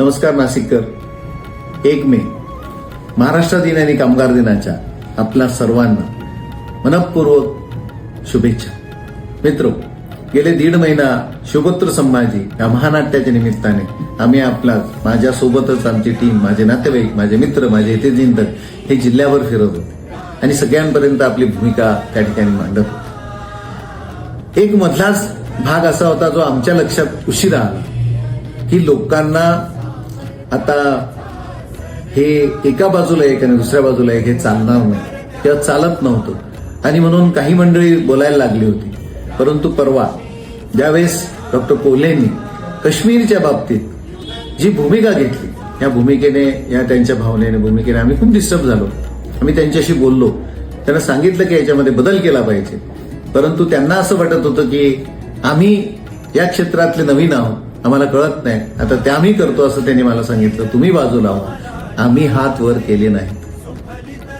नमस्कार नाशिककर. एक मे महाराष्ट्र दिन आणि कामगार दिनाच्या आपल्या सर्वांना मनपूर्वक शुभेच्छा. मित्र गेले दीड महिना शिवपुत्र संभाजी या महानाट्याच्या निमित्ताने आम्ही आपला माझ्यासोबतच आमची टीम माझे नातेवाईक माझे मित्र माझे हितेचिंतक हे जिल्ह्यावर फिरत होते. आणि सगळ्यांपर्यंत आपली भूमिका त्या ठिकाणी मांडत होती. एक मधलाच भाग असा होता जो आमच्या लक्षात उशिरा आला की लोकांना आता हे एका बाजूला एक आणि दुसऱ्या बाजूला एक हे चालणार नाही. किंवा चालत नव्हतं. आणि म्हणून काही मंडळी बोलायला लागली होती. परंतु परवा ज्यावेळेस डॉक्टर कोल्हेंनी काश्मीरच्या बाबतीत जी भूमिका घेतली या भूमिकेने या त्यांच्या भावनेने भूमिकेने आम्ही खूप डिस्टर्ब झालो. आम्ही त्यांच्याशी बोललो. त्यांना सांगितलं की याच्यामध्ये बदल केला पाहिजे. परंतु त्यांना असं वाटत होतं की आम्ही या क्षेत्रातले नवीन आहोत. आम्हाला कळत नाही. आता ते आम्ही करतो असं त्यांनी मला सांगितलं. तुम्ही बाजूला लावा. आम्ही हात वर केले नाहीत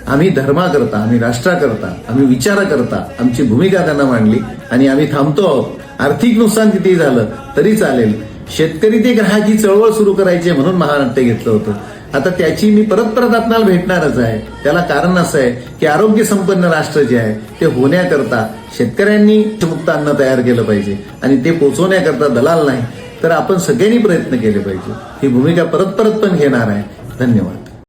आम्ही धर्माकरता आम्ही राष्ट्राकरता आम्ही विचाराकरता आमची भूमिका त्यांना मांडली आणि आम्ही थांबतो आहोत. आर्थिक नुकसान किती झालं तरी चालेल. शेतकरी ते ग्राहकी चळवळ सुरू करायची म्हणून महानाट्य घेतलं होतं. आता त्याची मी परत परत आपल्याला भेटणारच आहे. त्याला कारण असं आहे की आरोग्य संपन्न राष्ट्र जे आहे ते होण्याकरता शेतकऱ्यांनी मुक्त अन्न तयार केलं पाहिजे. आणि ते पोचवण्याकरता दलाल नाही. तर आपण सगळ्यांनी प्रयत्न केले पाहिजे. ही भूमिका परत परत पण घेणार आहे. धन्यवाद.